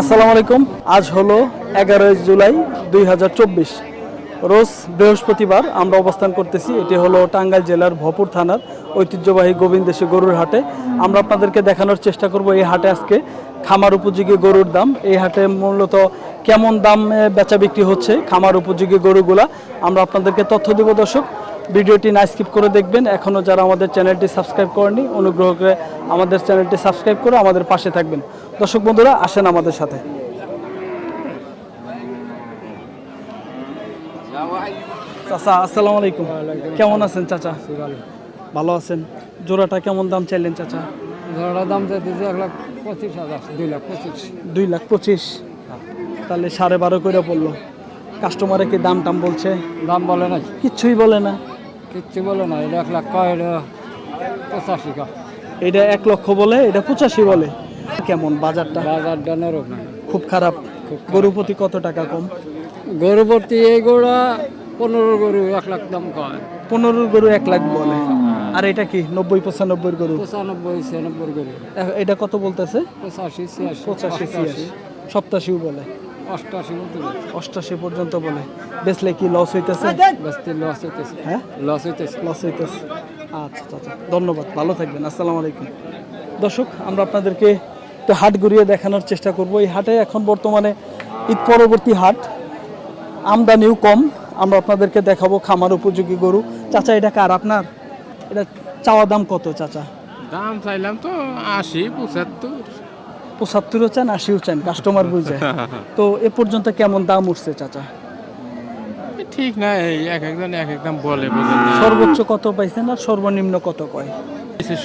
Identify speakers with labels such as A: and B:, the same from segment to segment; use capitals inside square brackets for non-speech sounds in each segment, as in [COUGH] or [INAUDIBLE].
A: আসসালামু আলাইকুম। আজ হলো এগারোই জুলাই দুই হাজার চব্বিশ। রোজ বৃহস্পতিবার আমরা অবস্থান করতেছি। এটি হলো টাঙ্গাইল জেলার ভপুর থানার ঐতিহ্যবাহী গোবিন্দেশী গরুর হাটে। আমরা আপনাদেরকে দেখানোর চেষ্টা করব এই হাটে আজকে খামার উপযোগী গরুর দাম। এই হাটে মূলত কেমন দামে বেচা বিক্রি হচ্ছে, খামার উপযোগী গরুগুলা। আমরা আপনাদেরকে তথ্য দেব দর্শক। ভিডিওটি না স্কিপ করে দেখবেন। এখনও যারা আমাদের চ্যানেলটি সাবস্ক্রাইব করেনি অনুগ্রহ করে আমাদের চ্যানেলটি সাবস্ক্রাইব করে আমাদের পাশে থাকবেন। দর্শক বন্ধুরা আসেন আমাদের সাথে। চাচা আসসালামু আলাইকুম। কেমন আছেন চাচা? ভালো। আছেন? জোড়াটা কেমন দাম চাইলেন চাচা?
B: ধরার দাম চাইতেছে এক লাখ পঁচিশ হাজার দুই লাখ পঁচিশ।
A: দুই লাখ পঁচিশ। তাহলে সাড়ে বারো করে পড়ল। কাস্টমারে কি দাম টাম বলছে?
B: দাম বলে না
A: কিচ্ছুই বলে না।
B: কিচ্ছু বলে না এটা এক লাখ কয় এটা পঁচাশি কা
A: এটা এক লক্ষ বলে এটা পঁচাশি বলে। কেমন বাজারটা?
B: বাজারটা নরম
A: খুব খারাপ। গরু প্রতি কত টাকা কম?
B: গরু ভর্তি এই গরুটা পনেরো গরু এক লাখ দাম কয়।
A: পনেরো গরু এক লাখ বলে। আর এটা কি? নব্বই পঁচানব্বই গরু?
B: পঁচানব্বই ছিয়ানব্বই গরু।
A: এটা কত বলতেছে?
B: পঁচাশি ছিয়াশি
A: পঁচাশি ছিয়াশি। সপ্তাশিও বলে।
B: অষ্টাশি
A: পর্যন্ত বলে। বেচলে কি লস হইতেছে?
B: লস হইতেছে।
A: হ্যাঁ?
B: লস হইতেছে।
A: লস হইতেছে। আচ্ছা আচ্ছা আচ্ছা। ধন্যবাদ ভালো থাকবেন। আসসালামু আলাইকুম। দর্শক আমরা আপনাদেরকে একটু হাট ঘুরিয়ে দেখানোর চেষ্টা করব। এই হাটে এখন বর্তমানে ঈদ পরবর্তী হাট। আমদানিও কম। আমরা আপনাদেরকে দেখাবো খামার উপযোগী গরু। চাচা এটা কার আপনার? এটা চাওয়া দাম কত চাচা?
C: দাম চাইলাম তো আশি পঁচাত্তর।
A: পঁচাত্তরও চান আশিও চান কাস্টমার বুঝে। [LAUGHS] তো এ পর্যন্ত কেমন দাম উঠছে চাচা?
C: ঠিক না এক একজন এক এক দাম বলে
A: সর্বোচ্চ কত পাইছেন আর সর্বনিম্ন কত কয়?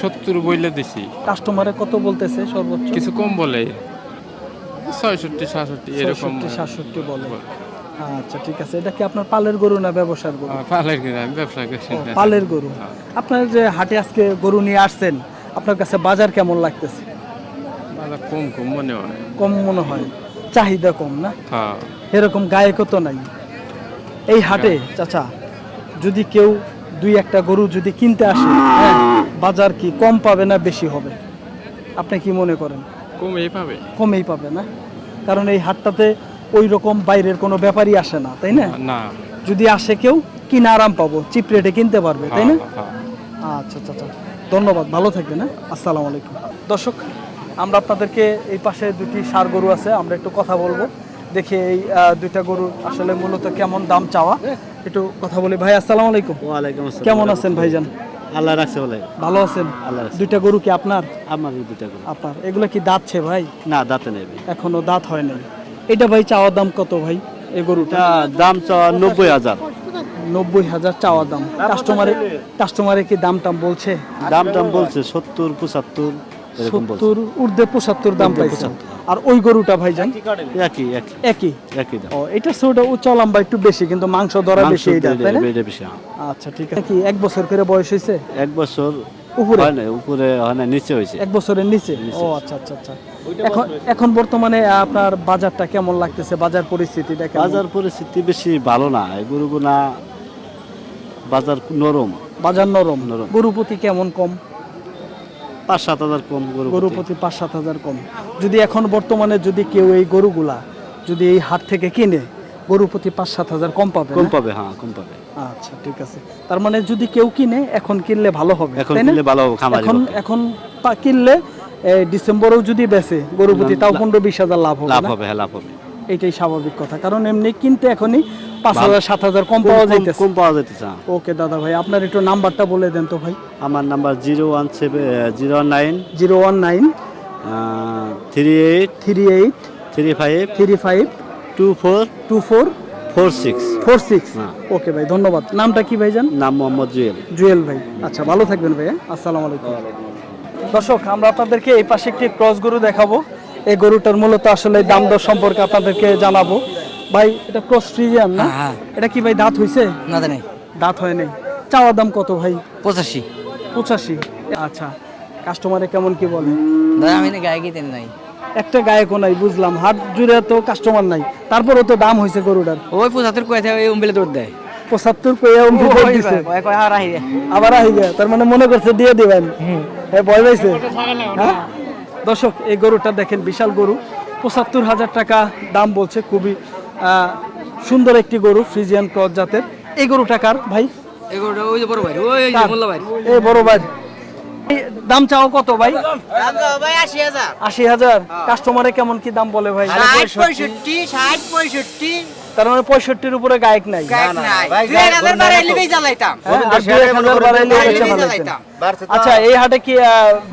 C: সত্তর বইলে দিছি।
A: কাস্টমারে কত বলতেছে সর্বোচ্চ?
C: কিছু কম বলে। ছয়ষট্টি সাতষট্টি এরকম
A: সাতষট্টি বলে। আচ্ছা ঠিক আছে। এটা কি আপনার পালের গরু না ব্যবসার গরু?
C: পালের কিনা আমি ব্যবসা করছি।
A: পালের গরু। আপনার যে হাটে আজকে গরু নিয়ে আসছেন আপনার কাছে বাজার কেমন লাগতেছে?
C: কম কম মনে হয়।
A: কম মনে হয়। চাহিদা কম না?
C: হ্যাঁ।
A: এরকম গায়কও তো নাই। এই হাটে চাচা যদি কেউ দুই একটা গরু যদি কিনতে আসে হ্যাঁ বাজার কি কম পাবে না বেশি হবে? আপনি কি মনে করেন?
C: কমেই পাবে।
A: কমেই পাবে না? কারণ এই হাটটাতে ওই রকম বাইরের কোনো ব্যাপারই আসে না তাই না?
C: না।
A: যদি আসে কেউ কিনা আরাম পাবো চিপ রেটে কিনতে পারবে তাই না?
C: হ্যাঁ, হ্যাঁ।
A: আচ্ছা আচ্ছা আচ্ছা। ধন্যবাদ ভালো থাকবেন হ্যাঁ? আসসালামু আলাইকুম। দর্শক আমরা আপনাদেরকে এই পাশে দুটি সার গরু আছে আমরা একটু কথা বলব। দেখি এই দুইটা গরু আসলে মূলত কেমন দাম চাওয়া। একটু কথা বলি। ভাই আসসালামু আলাইকুম।
D: ওয়ালাইকুম আসসালাম।
A: কেমন আছেন ভাইজান?
D: আল্লাহ রাখছে বলে
A: ভালো আছেন?
D: আল্লাহ
A: দুইটা গরু কি আপনার?
D: আমার এই দুটা করে
A: আপনার। এগুলো কি দাঁতছে ভাই?
D: না দাঁতে নেবে
A: এখনও দাঁত হয় নাই। এটা ভাই চাওয়ার দাম কত ভাই এই গরুটা?
D: দাম চাওয়া নব্বই হাজার।
A: নব্বই হাজার চাওয়া দাম। কাস্টমারে কাস্টমারে কি দাম টাম বলছে?
D: দাম টাম বলছে সত্তর পঁচাত্তর।
A: সত্তর ঊর্ধ্বে পঁচাত্তর দাম পাইছেন আর ওই গরুটা ভাইজান?
D: একই একই
A: একই।
D: একই? দাম।
A: ও এটা ছোট উচ্চ লম্বা একটু বেশি কিন্তু মাংস ধরা বেশি এটা তাই না?
D: হ্যাঁ।
A: আচ্ছা ঠিক আছে। কি এক বছর করে বয়স হয়েছে?
D: এক বছর
A: উপরে?
D: হয় না উপরে হয় না নিচে হয়েছে।
A: এক বছরের নিচে? ও আচ্ছা আচ্ছা আচ্ছা। এখন এখন বর্তমানে আপনার বাজারটা কেমন লাগতেছে? বাজার পরিস্থিতিটা
D: বাজার পরিস্থিতি বেশি ভালো না। গরুগুনা বাজার নরম।
A: বাজার নরম।
D: নরম।
A: গরুপতি কেমন কম?
D: পাঁচ সাত হাজার কম গরু
A: গরুপতি পাঁচ সাত হাজার কম। যদি এখন বর্তমানে যদি কেউ এই গরুগুলা যদি এই হাট থেকে কিনে গরুপতি পাঁচ সাত হাজার কম পাবে
D: কম পাবে হ্যাঁ কম পাবে।
A: আচ্ছা ঠিক আছে। তার মানে যদি কেউ কিনে এখন কিনলে ভালো হবে
D: এখন কিনলে ভালো হবে
A: এখন এখন কিনলে ডিসেম্বরেও যদি বেচে গরুপতি তাও পনেরো বিশ হাজার লাভ হবে
D: লাভ হবে হ্যাঁ লাভ হবে।
A: এইটাই স্বাভাবিক কথা। কারণ এমনি কিনতে এখনই পাঁচ হাজার সাত হাজার কম পাওয়া যাইতেছে।
D: কম পাওয়া যাইতেছে হ্যাঁ।
A: ওকে দাদা ভাই আপনার একটু নাম্বারটা বলে দেন তো ভাই।
D: আমার number zero one seven zero nine
A: zero one nine
D: three eight
A: three eight
D: three five
A: three five
D: two four
A: two four
D: four six.
A: Four six.
D: হ্যাঁ।
A: ওকে ভাই ধন্যবাদ। নামটা কি ভাইজান?
D: নাম মোহাম্মদ জুয়েল।
A: জুয়েল ভাই। আচ্ছা ভালো থাকবেন ভাইয়া আসসালামু আলাইকুম। দর্শক আমরা আপনাদেরকে এই পাশে একটি ক্রস গরু দেখাবো। এই গরুটার মূলত আসলে দাম দর সম্পর্কে আপনাদেরকে জানাব। ভাই এটা ক্রস ফ্রিজিয়ান না?
B: হ্যাঁ।
A: এটা কি ভাই দাঁত হইছে?
B: না জানি।
A: দাঁত হয় নাই। চাওয়া দাম কত ভাই?
B: পঁচাশি।
A: পঁচাশি। আচ্ছা কাস্টমারে কেমন কি বলে?
B: আমি না গায়ে গিতেন নাই।
A: একটা গায়কও নাই বুঝলাম। হাট জুড়ে তো কাস্টমার নাই। তারপরেও তো দাম হয়েছে গরুটার।
B: ওই পঁচাত্তর কয়ে থাকে ওই উম্বিলে দৌড় দেয়।
A: পঁচাত্তর পেয়ে দিছে। আবার আহি গিয়া তার মানে মনে করছে দিয়ে দিবেন। এ ভয় পাইছে? হ্যাঁ? দর্শক এই গরুটা দেখেন বিশাল গরু। পঁচাত্তর হাজার টাকা দাম বলছে খুবই সুন্দর একটি গরু ফ্রিজিয়ান ক্রস জাতের। এই গরু টাকার ভাই?
B: এগুলো ওই যে বড় ভাই
A: কার?
B: ভাই।
A: এই বড় ভাই। দাম চাও কত ভাই?
E: ভাই আশি হাজার।
A: আশি হাজার। কাস্টমারে কেমন কি দাম বলে ভাই?
E: ষাট পঁয়ষট্টি ষাট পঁয়ষট্টি।
A: তার মানে পঁয়ষট্টির উপরে গায়ক নাই। আচ্ছা এই হাটে কি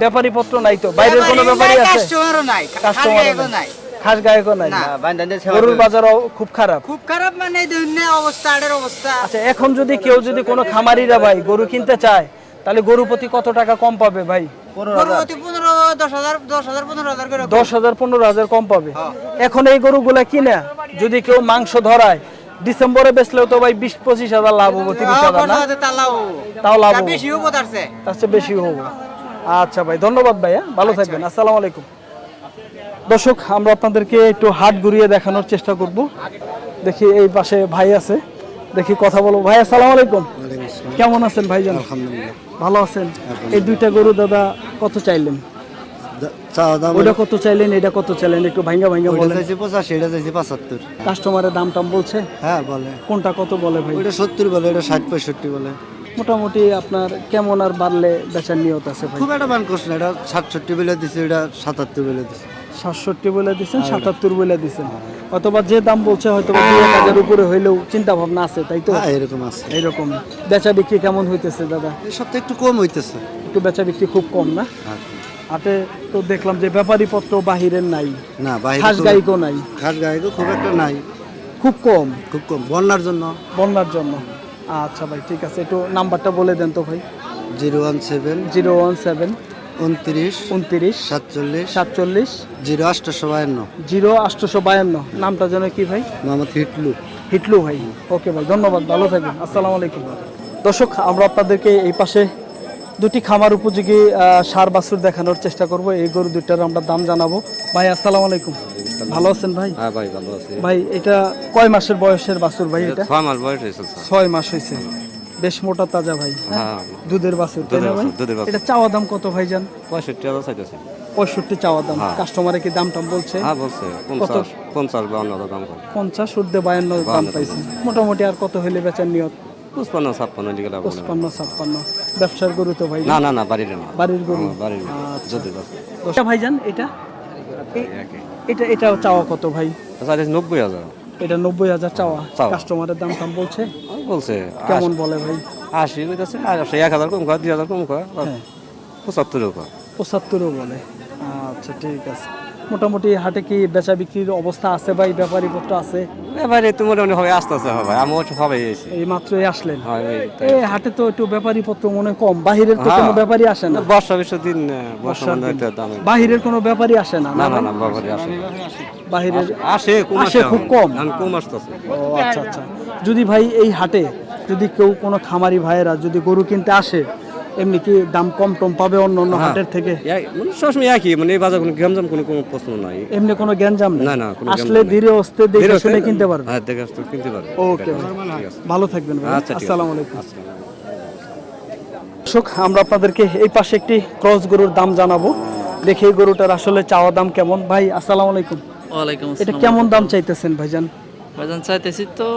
A: ব্যাপারী পত্র নাই তো? বাইরের কোনো ব্যাপারী আছে? কাস্টমার
E: নাই
A: খাস গায়কও নাই। গরুর বাজারও খুব খারাপ।
E: খুব খারাপ মানে অবস্থা আড়ের অবস্থা।
A: আচ্ছা এখন যদি কেউ যদি কোনো খামারিরা ভাই গরু কিনতে চায় তাহলে গরু প্রতি কত টাকা কম পাবে ভাই?
E: পনেরো দশ হাজার দশ হাজার পনেরো হাজার
A: দশ হাজার পনেরো হাজার কম পাবে।
E: হ্যাঁ।
A: এখন এই গরুগুলা কিনা যদি কেউ মাংস ধরায় ডিসেম্বরে বেচলেও তো ভাই বিশ পঁচিশ হাজার লাভ হব তিরিশ
E: হ্যাঁ,
A: হাজার না? তাও লাভ
E: তার
A: হব। তার চেয়ে বেশি হব। আচ্ছা ভাই ধন্যবাদ ভাইয়া ভালো থাকবেন আসসালামু আলাইকুম। দর্শক আমরা আপনাদেরকে একটু হাট ঘুরিয়ে দেখানোর চেষ্টা করব। দেখি এই পাশে ভাই আছে দেখি কথা বলব। ভাই আসসালামু আলাইকুম। কেমন আছেন ভাইজান? ভালো আছেন? এই দুইটা গরু দাদা কত চাইলেন? ওটা কত চাইলেন এটা কত চাইলেন? একটু ভাঙ্গা ভাঙ্গা বলেন।
F: চাইছে পঁচাশি এটা চাইছে পঁচাত্তর।
A: কাস্টমারের দাম টাম বলছে?
F: হ্যাঁ বলে।
A: কোনটা কত বলে ভাই?
F: সত্তর বলে ওটা ষাট পঁয়ষট্টি বলে।
A: মোটামুটি আপনার কেমন আর বাড়লে বেচার নিয়ত আছে
F: খুব একটা মান করছে না এটা সাতষট্টি বলে দিছে এটা সাতাত্তর বলে দিছে।
A: সাতষট্টি বলে দিচ্ছেন সাতাত্তর বলে দিচ্ছেন অথবা যে দাম বলছে হয়তো দুই এক হাজার উপরে হইলেও চিন্তা ভাবনা আছে তাই তো?
F: হ্যাঁ এরকম আছে।
A: এইরকম বেচা বিক্রি কেমন হইতেছে দাদা?
F: এই সপ্তাহে একটু কম হইতেছে।
A: একটু বেচা বিক্রি খুব কম না?
F: হ্যাঁ।
A: হাটে তো দেখলাম যে ব্যাপারী পত্র বাহিরের নাই।
F: না বাইরে
A: খাস
F: খুব-
A: গায়িকও নাই।
F: খাস গায়ে খুব একটা নাই।
A: খুব কম?
F: খুব কম বন্যার জন্য।
A: বন্যার জন্য। আচ্ছা ভাই ঠিক আছে একটু নাম্বারটা বলে দেন তো ভাই।
F: Zero one seven
A: zero one seven
F: উনত্রিশ
A: উনত্রিশ
F: সাতচল্লিশ
A: সাতচল্লিশ
F: জিরো আটশোশো বায়ান্ন।
A: জিরো আটশোশো বায়ান্ন। নামটা যেন কি ভাই?
F: মোহাম্মদ হিটলু।
A: হিটলু ভাই। ওকে ভাই ধন্যবাদ ভালো থাকবেন। আসসালামু আলাইকুম। দর্শক আমরা আপনাদেরকে এই পাশে দুটি খামার উপযোগী আহ, সার বাছুর দেখানোর চেষ্টা করব। এই গরু দুইটার আমরা দাম জানাব। ভাই আসসালামু আলাইকুম। ভালো আছেন ভাই?
G: হ্যাঁ ভাই ভালো আছি।
A: ভাই এটা কয় মাসের বয়সের বাছুর ভাই এটা?
G: ছয় মাস বয়স হয়েছে স্যার।
A: ছয় মাস হয়েছে। বেশ মোটা তাজা ভাই। হ্যাঁ? দুধের
G: বাসে।
A: এটা চাওয়া দাম কত ভাই জান?
G: পঁয়ষট্টি হাজার চাইতেছে।
A: পঁয়ষট্টি চাওয়া দাম।
G: হ্যাঁ।
A: কাস্টমারে কি দাম টাম বলছে?
G: হ্যাঁ বলছে। পঞ্চাশ পঞ্চাশ বাউন্ন দাম
A: পঞ্চাশ ঊর্ধ্বে বায়ান্ন দাম পাইছে। মোটামুটি আর কত হইলে বেচার নিয়ত?
G: পুষ্পান্ন ছাপ্পান্ন দিকে লাভ হবে না।
A: ছাপ্পান্ন। ব্যবসার গরু তো ভাই?
G: না না না বাড়ির না।
A: বাড়ির গরু?
G: হ্যাঁ, বাড়ির।
A: আচ্ছা।
G: যদি।
A: দশটা ভাইজান এটা? এটা এটা চাওয়া কত ভাই?
G: নব্বই হাজার।
A: এটা নব্বই হাজার চাওয়া। কাস্টমারের দাম টাম বলছে।
G: বলছে।
A: কেমন বলে ভাই?
G: আশি কইতেছে আশি এক হাজার কম কয় দুই হাজার কম কয়
A: হ্যাঁ।
G: পঁচাত্তরও কয়
A: পঁচাত্তরও বলে। আচ্ছা ঠিক আছে। মোটামুটি হাটে কি বেচা বিক্রির অবস্থা আছে ভাই ব্যাপারী পত্র আছে?
G: এবারে তো মনে হবে আস্তে আস্তে হবে হবে এসে
A: এই মাত্রই আসলেন।
G: হয় এই
A: হাটে তো একটু ব্যাপারী পত্র মনে কম বাহিরের তো কোনো
G: হ্যাঁ।
A: ব্যাপারী আসে না।
G: বর্ষা বিশ্ব দিন
A: বাহিরের কোনো ব্যাপারী আসে না
G: না
A: না
G: বাবারে আসে
A: বাহিরের
G: আসে কম
A: আসে খুব কম।
G: কম আসতেছে।
A: ও আচ্ছা আচ্ছা। যদি ভাই এই হাটে যদি কেউ কোনো খামারি ভাইয়েরা যদি গরু কিনতে আসে এমনি কি দাম কম টম পাবে অন্য অন্য হাটের থেকে।
G: মানে সবসময় একই মানে এই বাজার কোনো গ্যামজাম কোনো কোনো প্রশ্ন নাই।
A: এমনি কোনো গ্যাঞ্জাম
G: না, না, কোনো
A: আসলে ধীরে অস্তে দেখে শুনে কিনতে পারবে।
G: হ্যাঁ দেখে আসতে কিনতে পারবে।
A: ওকে ভালো থাকবেন ভাই।
G: আচ্ছা
A: আসসালামু আলাইকুম। দর্শক আমরা আপনাদেরকে এই পাশে একটি ক্রস গরুর দাম জানাব। দেখি এই গরুটার আসলে চাওয়া দাম কেমন। ভাই আসসালামু আলাইকুম।
H: ওয়ালাইকুম
A: এটা কেমন দাম চাইতেছেন ভাইজান?
H: ভাইজান চাইতেছি তো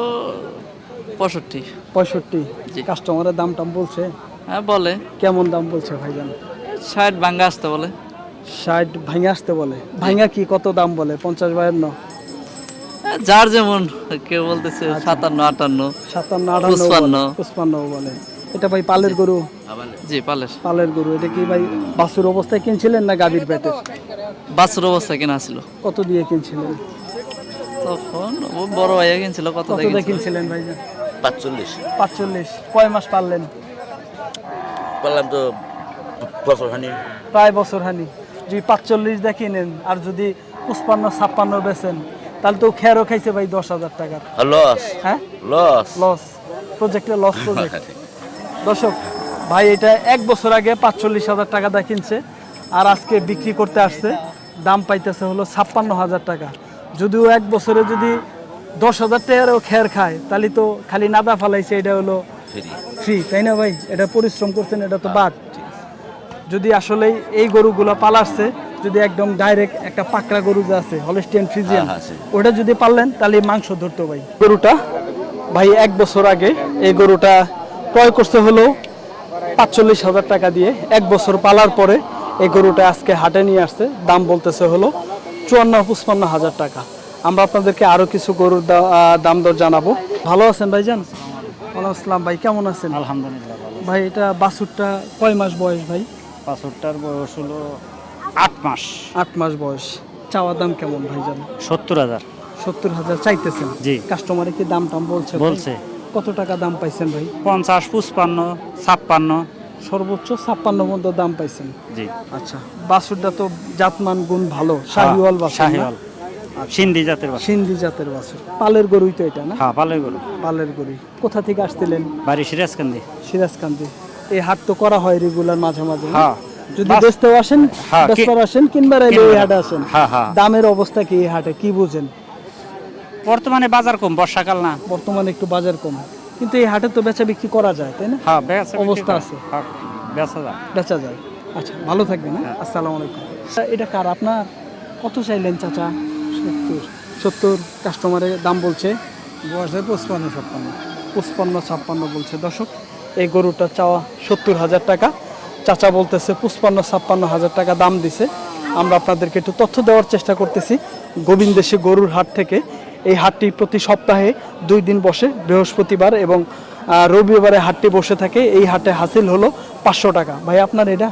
H: পঁয়ষট্টি।
A: পঁয়ষট্টি। কাস্টমারের দাম টাম বলছে।
H: হ্যাঁ বলে।
A: কেমন দাম বলছে ভাইজান?
H: ষাট ভাঙ্গা আসতে বলে।
A: ষাট ভাঙা আসতে বলে। ভাঙা কি কত দাম বলে? পঞ্চাশ বায়ান্ন
H: যার যেমন কেউ বলতেছে সাতান্ন আটান্ন
A: সাতান্ন আটান্ন
H: পঁচপান্ন।
A: পুষ্পান্ন বলে। এটা ভাই পালের গরু?
H: জি পালের।
A: পালের গরু। এটা কি ভাই বাছুর অবস্থায় কিনছিলেন না গাভীর পেটের
H: বাছুর অবস্থা কেনা ছিল।
A: কত দিয়ে কিনছিলেন?
H: তখন ও বড় ভাইয়া কিনছিল কত দিয়ে
A: কিনছিলেন ভাইজান?
I: পাঁচচল্লিশ।
A: পাঁচচল্লিশ। কয় মাস পারলেন
I: বললাম তো বছর খানি।
A: প্রায় বছর হানি যদি পাঁচচল্লিশ দিয়ে কিনেন আর যদি পুষ্পান্ন ছাপ্পান্ন বেচেন তাহলে তো খেয়ারও খাইছে ভাই দশ হাজার টাকার
I: লস
A: হ্যাঁ?
I: লস
A: লস প্রজেক্টে লস প্রজেক্ট দর্শক ভাই এটা এক বছর আগে পাঁচচল্লিশ হাজার টাকা দিয়ে কিনছে আর আজকে বিক্রি করতে আসছে। দাম পাইতেছে হলো ছাপ্পান্ন হাজার টাকা। যদিও এক বছরে যদি দশ হাজার টাকারও খেয়ার খায় তাহলে তো খালি নাদা ফালাইছে এটা হলো ফ্রি তাই না ভাই? এটা পরিশ্রম করছেন এটা তো বাদ। যদি আসলে এই গরুগুলো পালাচ্ছে যদি একদম ডাইরেক্ট একটা পাকড়া গরু যে আছে হলিস্টিয়ান ফ্রিজিয়ান
I: হ্যাঁ, আছে।
A: ওটা যদি পারলেন তাহলে মাংস ধরতো ভাই। গরুটা ভাই এক বছর আগে এই গরুটা ক্রয় করতে হলো পাঁচচল্লিশ হাজার টাকা দিয়ে। এক বছর পালার পরে এই গরুটা আজকে হাটে নিয়ে আসছে দাম বলতেছে হলো চুয়ান্ন পঁচপান্ন হাজার টাকা। আমরা আপনাদেরকে আরও কিছু গরুর দাম দর জানাব। ভালো আছেন ভাই ভাইজান? ওয়ালাইকুম আসসালাম ভাই কেমন আছেন?
J: আলহামদুলিল্লাহ
A: ভাই এটা বাছুরটা কয় মাস বয়স ভাই?
J: পাঁচটার বয়স হলো আট মাস।
A: আট মাস বয়স। চাওয়া দাম কেমন ভাইজান
J: সত্তর হাজার।
A: সত্তর হাজার চাইতেছেন?
J: জি।
A: কাস্টমারে কি দাম টাম বলছে
J: বলছে।
A: কত টাকা দাম পাইছেন ভাই?
J: পঞ্চাশ পঁচপান্ন ছাপ্পান্ন।
A: সর্বোচ্চ ছাপ্পান্ন পর্যন্ত দাম পাইছেন।
J: জি।
A: আচ্ছা বাছুরটা তো জাতমান গুণ ভালো। শাহিওয়াল না?
J: শাহিওয়াল। সিন্ধি জাতের
A: সিন্ধি জাতের বাছুর। পালের গরুই তো এটা না?
J: হ্যাঁ পালের গরু।
A: পালের কোথা থেকে আসছিলেন?
J: বাড়ি সিরাজকান্দি।
A: সিরাজকান্দি। এই হাট তো করা হয় রেগুলার মাঝে মাঝে
J: হ্যাঁ।
A: যদি বেচতেও আসেন
J: হ্যাঁ, কি-
A: বেচবার আসেন কিংবা রেলে এই হাটে আসেন।
J: হ্যাঁ, হ্যাঁ।
A: দামের অবস্থা কি এই হাটে? কি বুঝেন?
J: বর্তমানে বাজার কম বর্ষাকাল না।
A: বর্তমানে একটু বাজার কম। কিন্তু এই হাটে তো বেচা বিক্রি করা যায় তাই না?
J: হ্যাঁ
A: অবস্থা আছে।
J: হ্যাঁ, বেচা যায়।
A: বেচা যায়। আচ্ছা ভালো থাকবেন হ্যাঁ। আসসালামু আলাইকুম। এটা কার আপনার? কত চাইলেন চাচা? সত্তর। সত্তর কাস্টমারের দাম বলছে?
B: বয়সে পঁচপান্ন ছাপ্পান্ন।
A: পঁচপান্ন ছাপ্পান্ন বলছে। দর্শক এই গরুটা চাওয়া সত্তর হাজার টাকা। চাচা বলতেছে পঁচপান্ন ছাপ্পান্ন হাজার টাকা দাম দিছে। আমরা আপনাদেরকে একটু তথ্য দেওয়ার চেষ্টা করতেছি। গোবিন্দেশে গরুর হাট থেকে এই হাটটি প্রতি সপ্তাহে দুই দিন বসে বৃহস্পতিবার এবং রবিবারে হাটটি বসে থাকে। এই হাটে হাসিল হলো পাঁচশো টাকা। ভাই আপনার এটা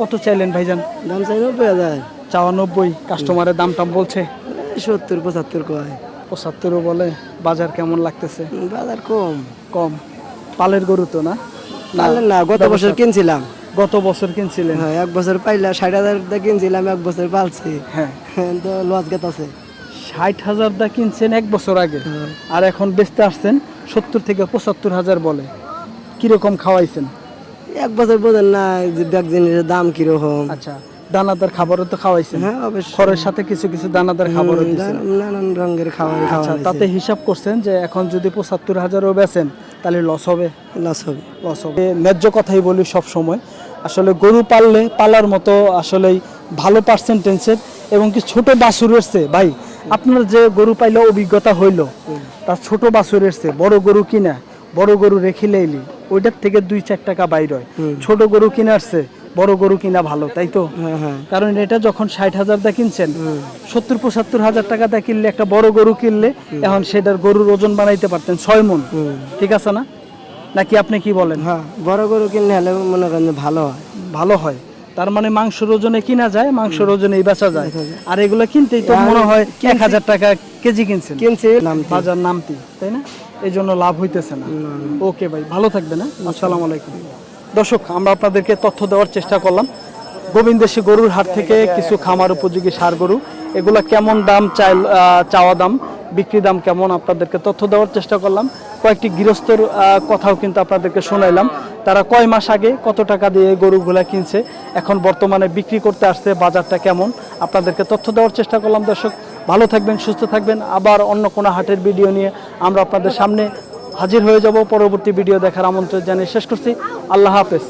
A: কত চাইলেন ভাইজান?
E: দাম চাই নব্বই হাজার।
A: চাওয়া নব্বই। কাস্টমারের দাম টাম বলছে?
E: সত্তর পঁচাত্তর কয়?
A: পঁচাত্তরও বলে বাজার কেমন লাগতেছে?
E: বাজার কম।
A: কম। পালের গরু তো না?
E: না গত বছর কিনছিলাম।
A: গত বছর কিনছিলেন?
E: হ্যাঁ এক বছর পাইলা ষাট হাজার দিয়ে কিনছিলাম এক বছর পালছি।
A: হ্যাঁ।
E: তো লস গেত আছে
A: ষাট হাজার দা কিনছেন এক বছর আগে।
E: হ্যাঁ।
A: আর এখন বেচতে আসছেন সত্তর থেকে পঁচাত্তর হাজার বলে। কীরকম খাওয়াইছেন?
E: এক বছর বোঝেন না যে ব্যাগ জিনিসের দাম কীরকম।
A: আচ্ছা। দানাদার খাবারও তো খাওয়াইছেন।
E: হ্যাঁ অবশ্যই।
A: খড়ের সাথে কিছু কিছু দানাদার খাবারও
E: হুম,
A: দিচ্ছেন
E: নানান- রঙের খাবার
A: আচ্ছা তাতে হিসাব করছেন যে এখন যদি পঁচাত্তর হাজারও বেচেন তাহলে লস হবে?
E: লস হবে।
A: লস হবে। ন্যায্য কথাই বলি সব সময়। আসলে গরু পাললে পালার মতো আসলেই ভালো পার্সেন্টেন্সের এবং কি ছোট বাছুর এসছে ভাই আপনার যে গরু পাইলে অভিজ্ঞতা হইল তার ছোট বাছুর এসছে বড় গরু কিনা বড় গরু রেখে লেইলি ওইটার থেকে দুই চার টাকা বাইর হয়। ছোট গরু কিনে আসছে বড় গরু কিনা ভালো তাই তো?
E: হ্যাঁ হ্যাঁ।
A: কারণ এটা যখন ষাট হাজার দা কিনছেন সত্তর পঁচাত্তর হাজার টাকা দা কিনলে একটা বড় গরু কিনলে এখন সেটার গরুর ওজন বানাইতে পারতেন ছয় মন। ঠিক আছে না? নাকি আপনি কি বলেন?
E: হ্যাঁ বড় গরু কিনলে হলে মনে করেন যে ভালো হয়।
A: ভালো হয়। তার মানে মাংসের ওজনে কিনা যায় মাংসের ওজনেই বেচা যায়। আর এগুলো কিনতেই তো মনে হয় এক হাজার টাকা কেজি কিনছেন।
E: কিনছে নাম
A: বাজার নামতি তাই না? এই জন্য লাভ হইতেছে না। ওকে ভাই ভালো থাকবেন হ্যাঁ? আসসালামু আলাইকুম। দর্শক, আমরা আপনাদেরকে তথ্য দেওয়ার চেষ্টা করলাম। গোবিন্দেশী গরুর হাট থেকে কিছু খামার উপযোগী সার গরু। এগুলা কেমন দাম চাই চাওয়া দাম, বিক্রি দাম কেমন আপনাদেরকে তথ্য দেওয়ার চেষ্টা করলাম। কয়েকটি গৃহস্থর কথাও কিন্তু আপনাদেরকে শোনাইলাম। তারা কয় মাস আগে কত টাকা দিয়ে গরুগুলা কিনছে, এখন বর্তমানে বিক্রি করতে আসছে, বাজারটা কেমন, আপনাদেরকে তথ্য দেওয়ার চেষ্টা করলাম দর্শক। ভালো থাকবেন, সুস্থ থাকবেন। আবার অন্য কোনো হাটের ভিডিও নিয়ে আমরা আপনাদের সামনে হাজির হয়ে যাব পরবর্তী ভিডিও দেখার আমন্ত্রণ জানিয়ে শেষ করছি। আল্লাহ হাফেজ।